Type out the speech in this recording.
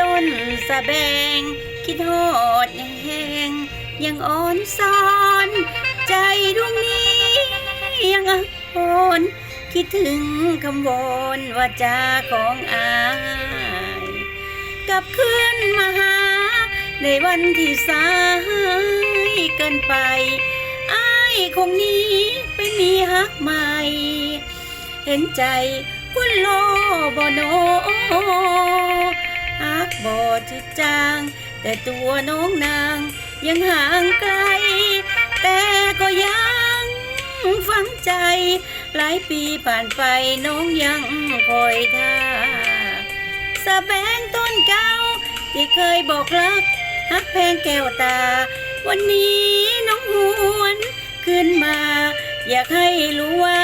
ต้นสะแบง คิดฮอดยังแหงยังอ่อนซ้อน ใจดวงนี้ ยังอ่อนคิดถึงคำวอนว่าจาของอายกลับคืนมาหา ในวันที่สายเกินไปอายคงหนี้ไปมีฮักใหม่ เห็นใจคุณโลบโน จาง แต่ตัวน้องนาง ยังห่างไกล แต่ก็ยังฝังใจ หลายปีผ่านไปน้องยังคอยท่าสะแบงต้นเก่าที่เคยบอกรักฮักแพงแก้วตา วันนี้น้องหวนขึ้นมา อยากให้รู้ว่า